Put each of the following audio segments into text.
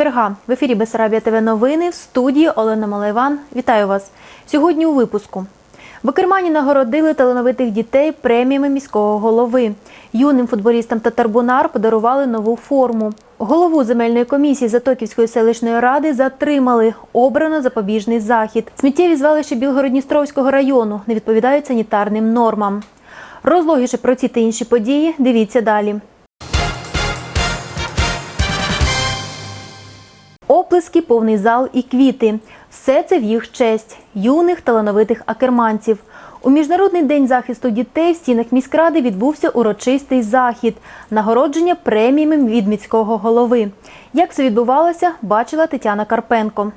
четверга. В ефірі Бесарабія ТВ новини в студії Олена Малайван. Вітаю вас. Сьогодні у випуску. В Кермані нагородили талановитих дітей преміями міського голови. Юним футболістам Татарбунар подарували нову форму. Голову земельної комісії Затоківської селищної ради затримали. Обрано запобіжний захід. Сміттєві звалища Білгородністровського району не відповідають санітарним нормам. Розлогіше про ці та інші події дивіться далі. Оплески, повний зал і квіти. Все це в їх честь юних талановитих акерманців. У міжнародний день захисту дітей в стінах міськради відбувся урочистий захід нагородження преміями від міського голови. Як це відбувалося, бачила Тетяна Карпенко.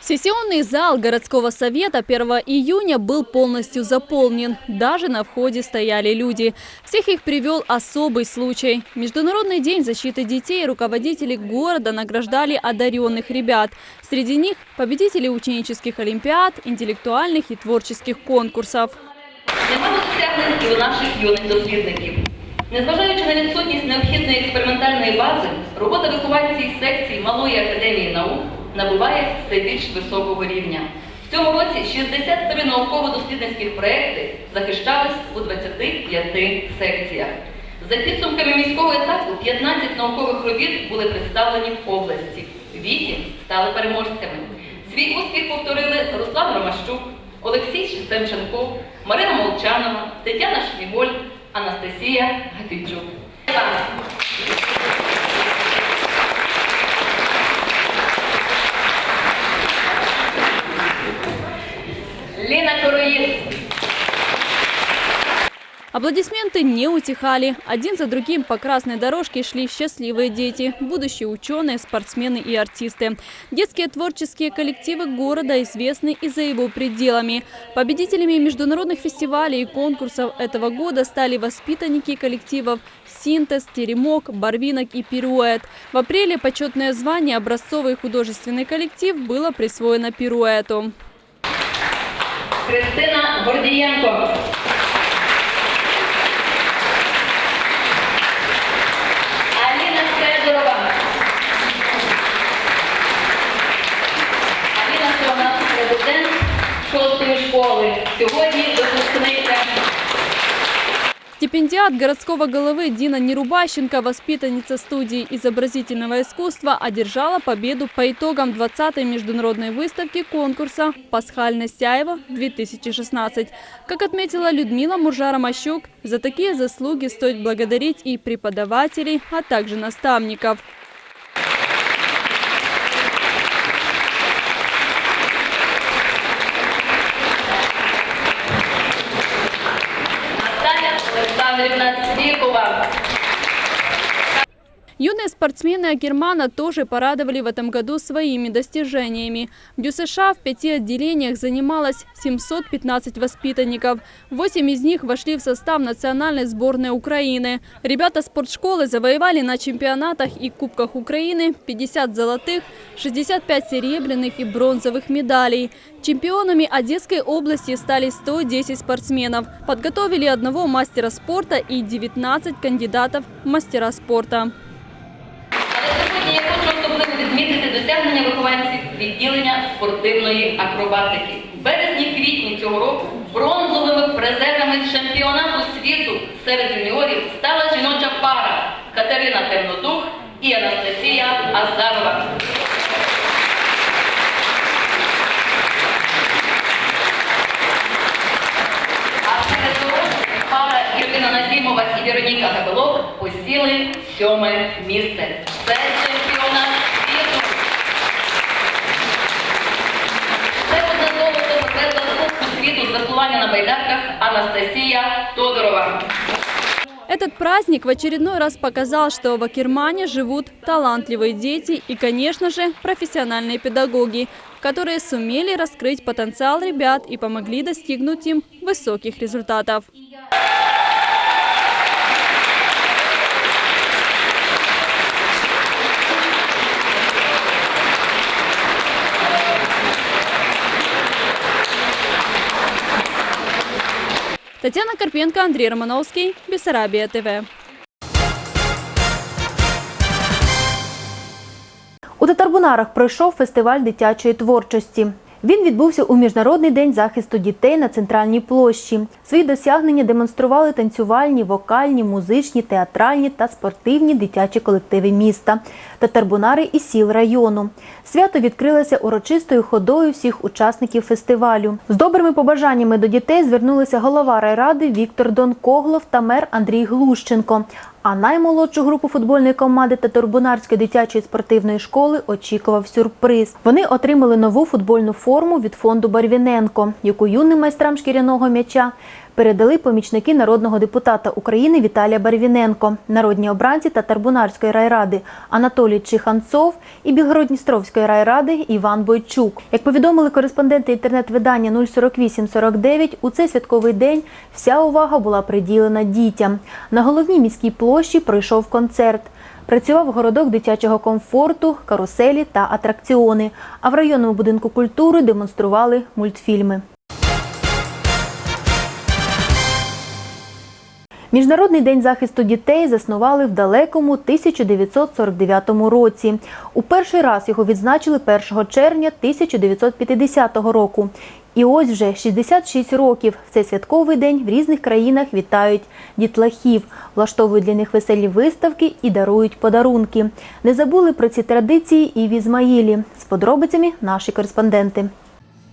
Сессионный зал городского совета 1 июня был полностью заполнен. Даже на входе стояли люди. Всех их привел особый случай. Международный день защиты детей руководители города награждали одаренных ребят. Среди них победители ученических олимпиад, интеллектуальных и творческих конкурсов. Немало досягнень і у наших юних дослідників. Незважаючи на відсутність необхідної експериментальної бази, робота вихованців секцій Малої академії наук Набуває все більш високого рівня. В цьому році 63 науково-дослідницьких проекти захищались у 25 секціях. За підсумками міського етапу 15 наукових робіт були представлені в області, 8 стали переможцями. Свій успіх повторили Руслан Ромащук, Олексій Семченков, Марина Молчанова, Тетяна Шміголь, Анастасія Гатильчук. Аплодисменты не утихали. Один за другим по красной дорожке шли счастливые дети, будущие ученые, спортсмены и артисты. Детские творческие коллективы города известны и за его пределами. Победителями международных фестивалей и конкурсов этого года стали воспитанники коллективов «Синтез», «Теремок», «Барвинок» и «Пируэт». В апреле почетное звание «Образцовый художественный коллектив» было присвоено «Пируэту». Христина Гордієнко. Стипендиат городского головы Дина Нерубащенко, воспитанница студии изобразительного искусства, одержала победу по итогам 20-й международной выставки конкурса «Пасхальная Сяева-2016». Как отметила Людмила Муржара-Мащук, за такие заслуги стоит благодарить и преподавателей, а также наставников. Олександрівна Цвікова. Юные спортсмены Акермана тоже порадовали в этом году своими достижениями. В ДЮСШ в пяти отделениях занималось 715 воспитанников. Восемь из них вошли в состав национальной сборной Украины. Ребята спортшколы завоевали на чемпионатах и кубках Украины 50 золотых, 65 серебряных и бронзовых медалей. Чемпионами Одесской области стали 110 спортсменов. Подготовили одного мастера спорта и 19 кандидатов в мастера спорта. Відмітити досягнення вихованців відділення спортивної акробатики. В березні-квітні цього року бронзовими призерами з чемпіонату світу серед юніорів стала жіноча пара Катерина Темнодух і Анастасія Азарова. Ірина Назімова і Вероніка Габелок посіли сьоме місце. Це Веслування на байдарках Анастасія Тодорова. Этот праздник в очередной раз показал, что в Акермане живут талантливые дети и, конечно же, профессиональные педагоги, которые сумели раскрыть потенциал ребят и помогли достигнуть им высоких результатов. Татьяна Карпенко, Андрій Романовський, Бісарабія ТВ. У Татарбунарах пройшов фестиваль дитячої творчості. Він відбувся у Міжнародний день захисту дітей на центральній площі. Свої досягнення демонстрували танцювальні, вокальні, музичні, театральні та спортивні дитячі колективи міста, татарбунари і сіл району. Свято відкрилося урочистою ходою всіх учасників фестивалю. З добрими побажаннями до дітей звернулися голова райради Віктор Донкоглов та мер Андрій Глущенко. А наймолодшу групу футбольної команди Татарбунарської дитячої спортивної школи очікував сюрприз. Вони отримали нову футбольну форму від фонду Барвіненко, яку юним майстрам шкіряного м'яча передали помічники народного депутата України Віталія Барвіненко, народні обранці Татарбунарської райради Анатолій Чиханцов і Білгородністровської райради Іван Бойчук. Як повідомили кореспонденти інтернет-видання 04849, у цей святковий день вся увага була приділена дітям. На головній міській площі пройшов концерт. Працював городок дитячого комфорту, каруселі та атракціони. А в районному будинку культури демонстрували мультфільми. Міжнародний день захисту дітей заснували в далекому 1949 році. У перший раз його відзначили 1 червня 1950 року. І ось вже 66 років в цей святковий день в різних країнах вітають дітлахів, влаштовують для них веселі виставки і дарують подарунки. Не забули про ці традиції і в Ізмаїлі. З подробицями наші кореспонденти.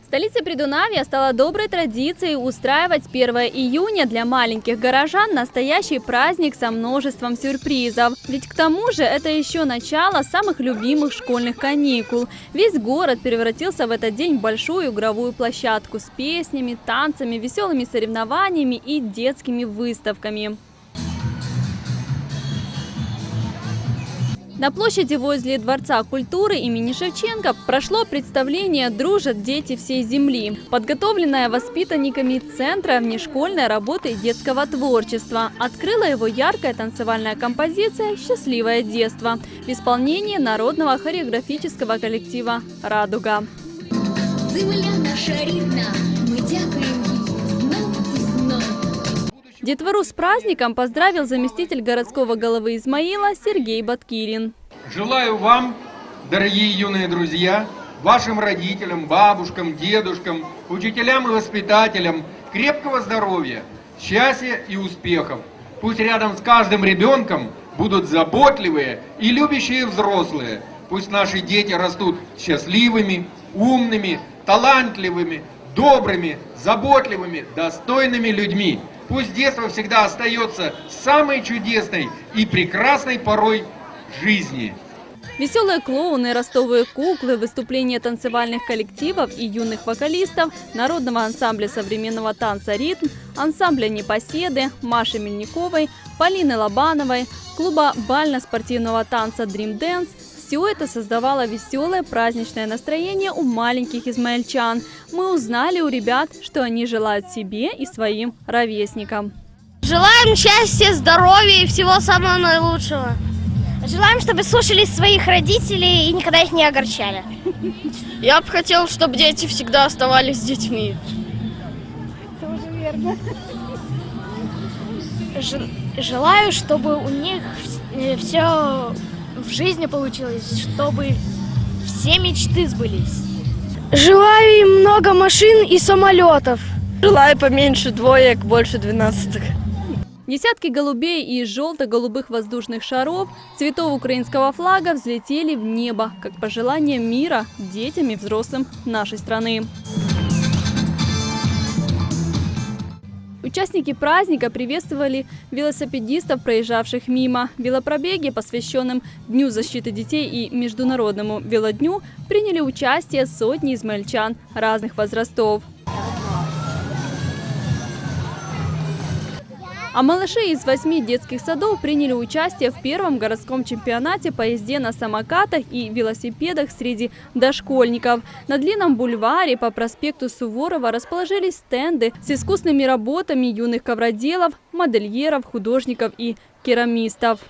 Столице Придунавья стало доброй традицией устраивать 1 июня для маленьких горожан настоящий праздник со множеством сюрпризов. Ведь к тому же это еще начало самых любимых школьных каникул. Весь город превратился в этот день в большую игровую площадку с песнями, танцами, веселыми соревнованиями и детскими выставками. На площади возле Дворца культуры имени Шевченко прошло представление «Дружат дети всей земли», подготовленное воспитанниками Центра внешкольной работы детского творчества. Открыла его яркая танцевальная композиция «Счастливое детство» в исполнении народного хореографического коллектива «Радуга». Земля наша Детвору с праздником поздравил заместитель городского головы Измаила Сергей Баткирин. Желаю вам, дорогие юные друзья, вашим родителям, бабушкам, дедушкам, учителям и воспитателям крепкого здоровья, счастья и успехов. Пусть рядом с каждым ребенком будут заботливые и любящие взрослые. Пусть наши дети растут счастливыми, умными, талантливыми, добрыми, заботливыми, достойными людьми. Пусть детство всегда остается самой чудесной и прекрасной порой жизни. Веселые клоуны, ростовые куклы, выступления танцевальных коллективов и юных вокалистов, народного ансамбля современного танца «Ритм», ансамбля «Непоседы», Маши Мельниковой, Полины Лобановой, клуба бально-спортивного танца «Dream Dance» Все это создавало веселое праздничное настроение у маленьких измаильчан. Мы узнали у ребят, что они желают себе и своим ровесникам. Желаем счастья, здоровья и всего самого наилучшего. Желаем, чтобы слушались своих родителей и никогда их не огорчали. Я бы хотел, чтобы дети всегда оставались детьми. Желаю, чтобы у них все в жизни получилось, чтобы все мечты сбылись. Желаю им много машин и самолетов. Желаю поменьше двоек, больше двенадцатых. Десятки голубей и желто-голубых воздушных шаров, цветов украинского флага взлетели в небо, как пожелание мира детям и взрослым нашей страны. Участники праздника приветствовали велосипедистов, проезжавших мимо. Велопробеги, посвященным Дню защиты детей и Международному велодню, приняли участие сотни измельчан разных возрастов. А малыши из восьми детских садов приняли участие в первом городском чемпионате по езде на самокатах и велосипедах среди дошкольников. На длинном бульваре по проспекту Суворова расположились стенды с искусными работами юных ковроделов, модельеров, художников и керамистов.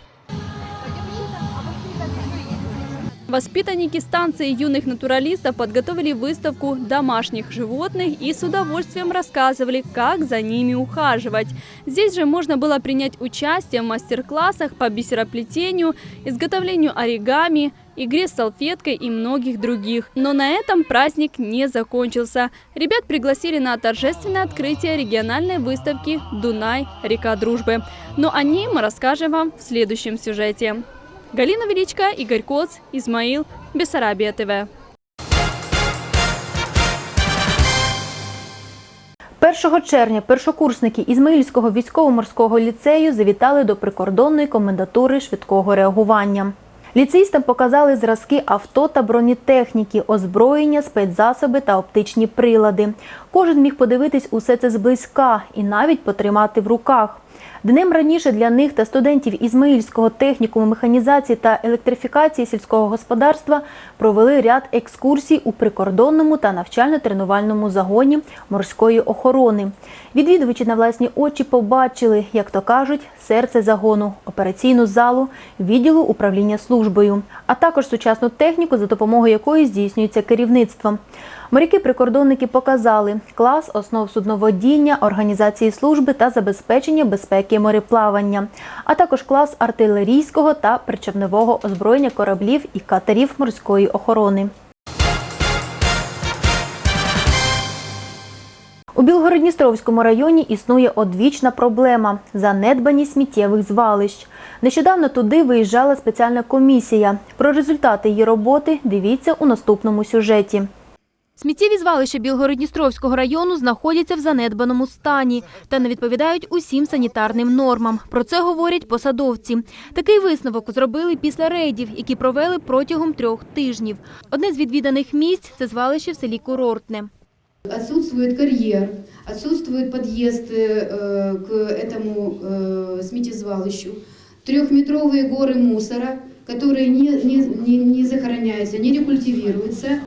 Воспитанники станции юных натуралистов подготовили выставку домашних животных и с удовольствием рассказывали, как за ними ухаживать. Здесь же можно было принять участие в мастер-классах по бисероплетению, изготовлению оригами игре с салфеткой и многих других. Но на этом праздник не закончился. Ребят пригласили на торжественное открытие региональной выставки «Дунай. Река дружбы». Но о ней мы расскажем вам в следующем сюжете. Галина Величко, Игорь Коц, Измаил, Бессарабия ТВ. 1 червня першокурсники Ізмаїльського військово-морського ліцею завітали до прикордонної комендатури швидкого реагування. Ліцеїстам показали зразки авто та бронетехніки, озброєння, спецзасоби та оптичні прилади. Кожен міг подивитись усе це зблизька і навіть потримати в руках. Днем раніше для них та студентів Ізмаїльського технікуму механізації та електрифікації сільського господарства провели ряд екскурсій у прикордонному та навчально-тренувальному загоні морської охорони. Відвідувачі на власні очі побачили, як то кажуть, серце загону, операційну залу, відділу управління службою, а також сучасну техніку, за допомогою якої здійснюється керівництво. Моряки-прикордонники показали клас основ судноводіння, організації служби та забезпечення безпеки мореплавання, а також клас артилерійського та причепнового озброєння кораблів і катерів морської охорони. У Білгородністровському районі існує одвічна проблема занедбаність сміттєвих звалищ. Нещодавно туди виїжджала спеціальна комісія. Про результати її роботи дивіться у наступному сюжеті. Сміттєві звалища Білгородністровського району знаходяться в занедбаному стані та не відповідають усім санітарним нормам. Про це говорять посадовці. Такий висновок зробили після рейдів, які провели протягом трьох тижнів. Одне з відвіданих місць це звалище в селі Курортне. Отсутствует карьер, отсутствует подъезд э, к этому э, сметизвалищу, трехметровые горы мусора, которые не, не, не, не захороняются, не рекультивируются.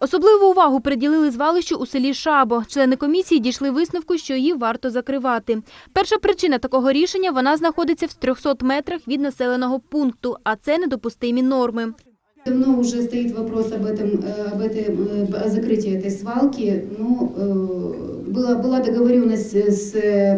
Особливу увагу приділили звалищу у селі Шабо. Члени комісії дійшли висновку, що її варто закривати. Перша причина такого рішення – вона знаходиться в 300 метрах від населеного пункту, а це недопустимі норми. Давно уже стоит вопрос об этом, э, об этом, э, о закрытии этой свалки. Ну, э, была, была договоренность с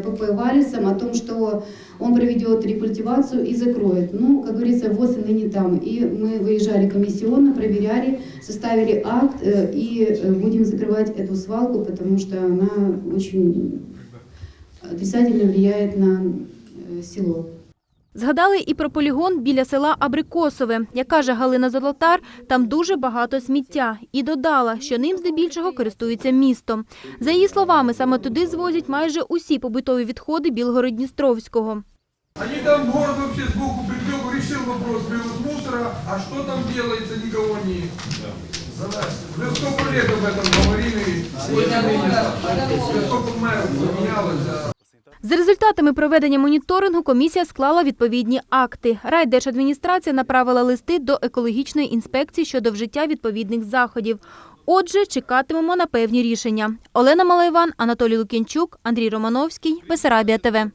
ПП Валисом о том, что он проведет рекультивацию и закроет. Ну, как говорится, ВОЗ и ныне там. И мы выезжали комиссионно, проверяли, составили акт и будем закрывать эту свалку, потому что она очень отрицательно влияет на село. Згадали і про полігон біля села Абрикосове. Як каже Галина Золотар, там дуже багато сміття. І додала, що ним здебільшого користується місто. За її словами, саме туди звозять майже усі побутові відходи Білгород-Дністровського. Они там город вообще сбоку припек, решил вопрос вывоз мусора, а что там делается, никого не задача. Уже сколько лет об этом говорили, уже сколько мэров поменялось, а За результатами проведення моніторингу комісія склала відповідні акти. Райдержадміністрація направила листи до екологічної інспекції щодо вжиття відповідних заходів. Отже, чекатимемо на певні рішення. Олена Малайван, Анатолій Лукінчук, Андрій Романовський, Бесарабія ТВ.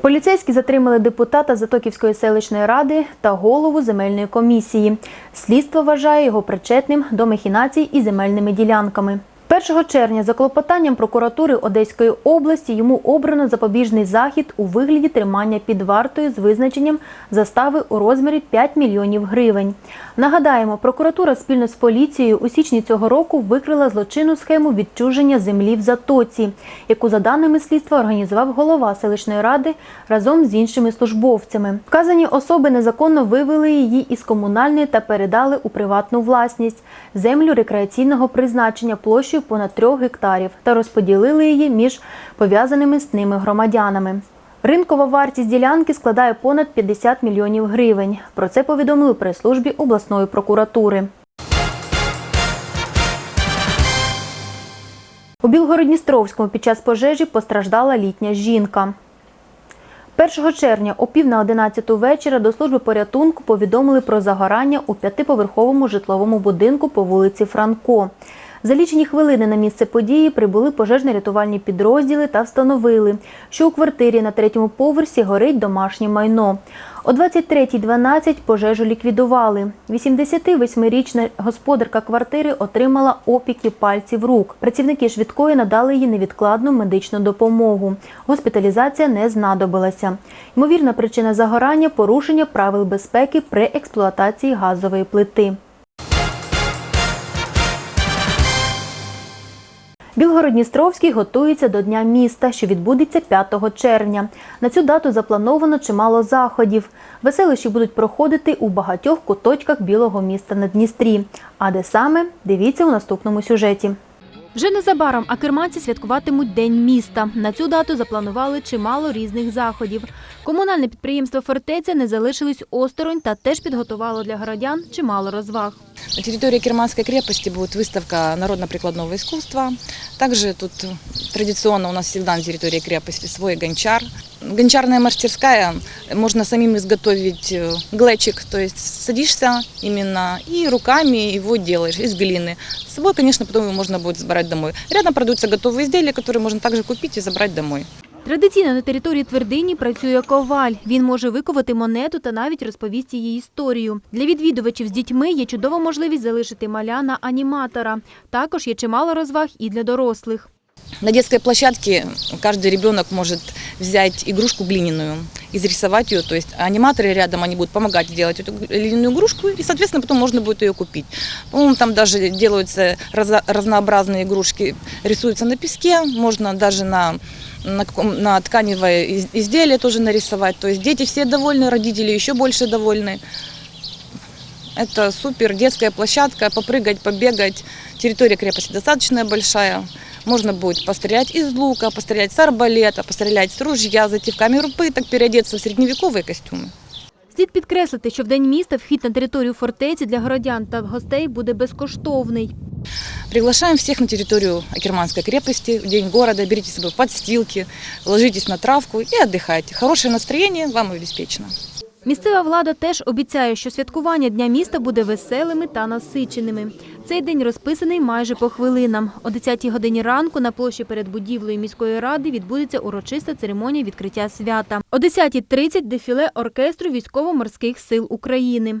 Поліцейські затримали депутата Затоківської селищної ради та голову земельної комісії. Слідство вважає його причетним до махінацій із земельними ділянками. 1 червня за клопотанням прокуратури Одеської області йому обрано запобіжний захід у вигляді тримання під вартою з визначенням застави у розмірі 5 мільйонів гривень. Нагадаємо, прокуратура спільно з поліцією у січні цього року викрила злочинну схему відчуження землі в Затоці, яку за даними слідства організував голова селищної ради разом з іншими службовцями. Вказані особи незаконно вивели її із комунальної та передали у приватну власність землю рекреаційного призначення площею понад трьох гектарів та розподілили її між пов'язаними з ними громадянами. Ринкова вартість ділянки складає понад 50 мільйонів гривень. Про це повідомили прес-службі обласної прокуратури. У Білгородністровському під час пожежі постраждала літня жінка. 1 червня о пів на 11 вечора до служби порятунку повідомили про загорання у п'ятиповерховому житловому будинку по вулиці Франко. За лічені хвилини на місце події прибули пожежно-рятувальні підрозділи та встановили, що у квартирі на третьому поверсі горить домашнє майно. О 23.12 пожежу ліквідували. 88-річна господарка квартири отримала опіки пальців рук. Працівники швидкої надали їй невідкладну медичну допомогу. Госпіталізація не знадобилася. Ймовірна причина загорання порушення правил безпеки при експлуатації газової плити. Білгород-Дністровський готується до Дня міста, що відбудеться 5 червня. На цю дату заплановано чимало заходів. Веселищі будуть проходити у багатьох куточках білого міста на Дністрі. А де саме дивіться у наступному сюжеті. Вже незабаром акерманці святкуватимуть День міста. На цю дату запланували чимало різних заходів. Комунальне підприємство Фортеця не залишились осторонь та теж підготувало для городян чимало розваг. На территории Керманской крепости будет выставка народно-прикладного искусства. Также тут традиционно у нас всегда на территории крепости свой гончар. Гончарная мастерская, можно самим изготовить э, глечик, то есть садишься именно и руками его делаешь из глины. С собой, конечно, потом его можно будет забрать домой. Рядом продаются готовые изделия, которые можно также купить и забрать домой. Традиційно на території твердині працює коваль. Він може виковати монету та навіть розповісти її історію. Для відвідувачів з дітьми є чудова можливість залишити маля на аніматора. Також є чимало розваг і для дорослих. На детской площадке каждый ребенок может взять игрушку глиняную, изрисовать ее. То есть аниматоры рядом, они будут помогать делать эту глиняную игрушку, и, соответственно, потом можно будет ее купить. По-моему, там даже делаются разо- разнообразные игрушки, рисуются на песке, можно даже на, на, каком- на тканевое из- изделие тоже нарисовать. То есть дети все довольны, родители еще больше довольны. Это супер детская площадка, попрыгать, побегать. Территория крепости достаточно большая. Можно будет пострелять из лука, пострелять с арбалета, пострелять с ружья, зайти в камеру пыток, переодеться в средневековые костюмы. Слід підкреслити, що в день міста вхід на територію фортеці для городян та гостей буде безкоштовний. Приглашаем всех на территорию Акерманской крепости в день города. Берите с собой подстилки, ложитесь на травку и отдыхайте. Хорошее настроение вам обеспечено. Місцева влада теж обіцяє, що святкування Дня міста буде веселими та насиченими. Цей день розписаний майже по хвилинам. О 10-й годині ранку на площі перед будівлею міської ради відбудеться урочиста церемонія відкриття свята. О 10.30 – дефіле оркестру військово-морських сил України.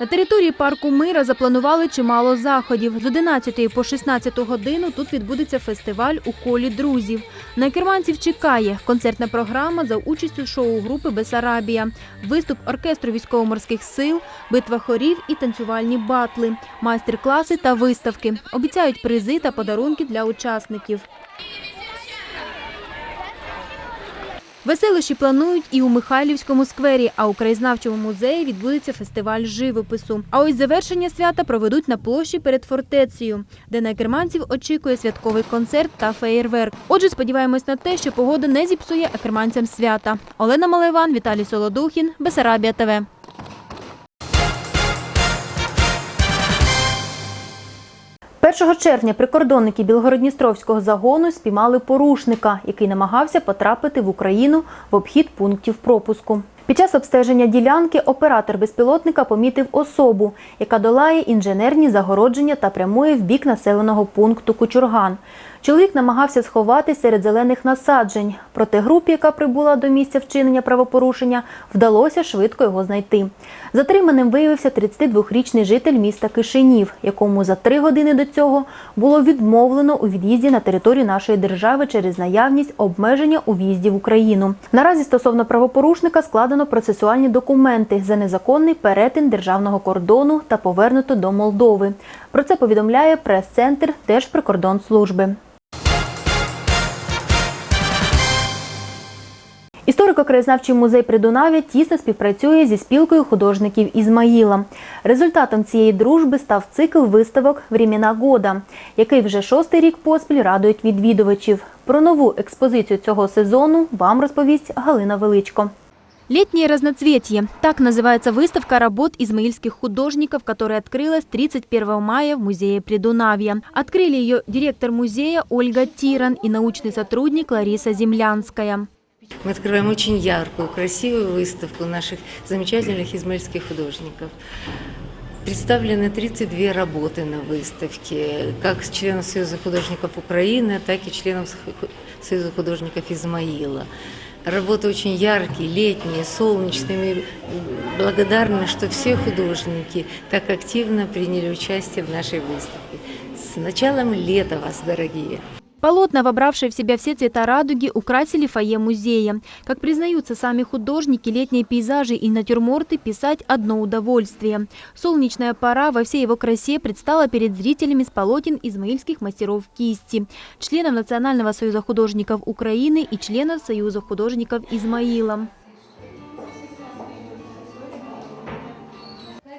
На території парку Мира запланували чимало заходів. З 11 по 16 годину тут відбудеться фестиваль у колі друзів. На керманців чекає концертна програма за участю шоу-групи Бесарабія, виступ оркестру військово-морських сил, битва хорів і танцювальні батли, майстер-класи та виставки. Обіцяють призи та подарунки для учасників. Веселощі планують і у Михайлівському сквері, а у краєзнавчому музеї відбудеться фестиваль живопису. А ось завершення свята проведуть на площі перед фортецею, де на керманців очікує святковий концерт та феєрверк. Отже, сподіваємось на те, що погода не зіпсує акерманцям свята. Олена Малеван, Віталій Солодухін, Бесарабія ТВ. Першого червня прикордонники Білгородністровського загону спіймали порушника, який намагався потрапити в Україну в обхід пунктів пропуску. Під час обстеження ділянки оператор безпілотника помітив особу, яка долає інженерні загородження та прямує в бік населеного пункту Кучурган. Чоловік намагався сховатись серед зелених насаджень. Проте групі, яка прибула до місця вчинення правопорушення, вдалося швидко його знайти. Затриманим виявився 32-річний житель міста Кишинів, якому за три години до цього було відмовлено у від'їзді на територію нашої держави через наявність обмеження у в'їзді в Україну. Наразі стосовно правопорушника складено процесуальні документи за незаконний перетин державного кордону та повернуто до Молдови. Про це повідомляє прес-центр Держприкордонслужби. Історико-краєзнавчий музей Придунав'я тісно співпрацює зі спілкою художників Ізмаїла. Результатом цієї дружби став цикл виставок «Времена года», який вже шостий рік поспіль радують відвідувачів. Про нову експозицію цього сезону вам розповість Галина Величко. Летнее разноцветье. Так называется выставка работ измаильских художников, которая открылась 31 мая в музее Придунавья. Открыли ее директор музея Ольга Тиран и научный сотрудник Лариса Землянская. Мы открываем очень яркую, красивую выставку наших замечательных измаильских художников. Представлены 32 работы на выставке, как членов Союза художников Украины, так и членов Союза художников Измаила. Работы очень яркие, летние, солнечные. Мы благодарны, что все художники так активно приняли участие в нашей выставке. С началом лета вас, дорогие! Полотна, вобравшие в себя все цвета радуги, украсили фойе музея. Как признаются сами художники, летние пейзажи и натюрморты писать одно удовольствие. Солнечная пора во всей его красе предстала перед зрителями с полотен измаильских мастеров кисти, членов Национального союза художников Украины и членов Союза художников Измаила.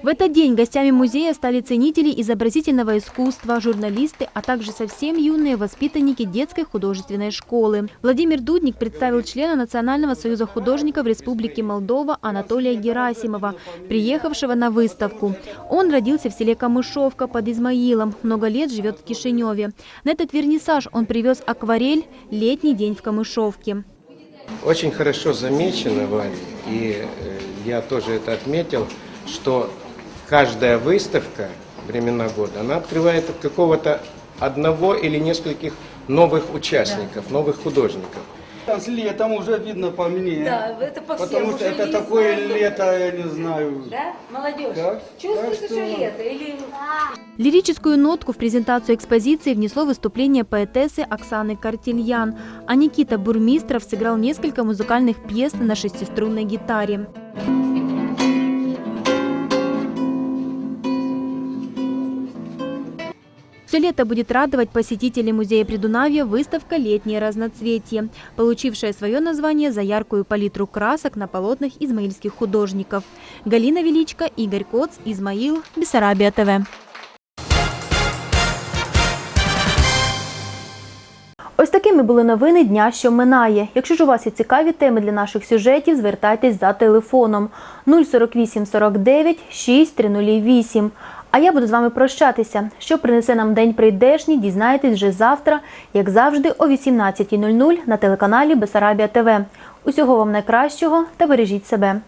В этот день гостями музея стали ценители изобразительного искусства, журналисты, а также совсем юные воспитанники детской художественной школы. Владимир Дудник представил члена Национального союза художников Республики Молдова Анатолия Герасимова, приехавшего на выставку. Он родился в селе Камышовка под Измаилом, много лет живет в Кишиневе. На этот вернисаж он привез акварель «Летний день в Камышовке». Очень хорошо замечено, Валя, и э, я тоже это отметил, что каждая выставка времена года, она открывает от какого-то одного или нескольких новых участников, новых художников. С летом уже видно по мне. Да, это по всем Потому что уже это такое лето, я не знаю. Да, молодежь? Так, Чувствуется, так что... что- лето? Или... Лирическую нотку в презентацию экспозиции внесло выступление поэтессы Оксаны Картильян, а Никита Бурмистров сыграл несколько музыкальных пьес на шестиструнной гитаре. Все лето будет радовать посетителей музея Придунавья выставка «Летнее разноцветие», получившая свое название за яркую палитру красок на полотнах измаильских художников. Галина Величко, Игорь Коц, Измаил, Бессарабия ТВ. Ось такими були новини дня, що минає. Якщо ж у вас є цікаві теми для наших сюжетів, звертайтесь за телефоном 048 49 6308. А я буду з вами прощатися. Що принесе нам день прийдешній, дізнаєтесь вже завтра, як завжди, о 18.00 на телеканалі Бесарабія ТВ. Усього вам найкращого та бережіть себе.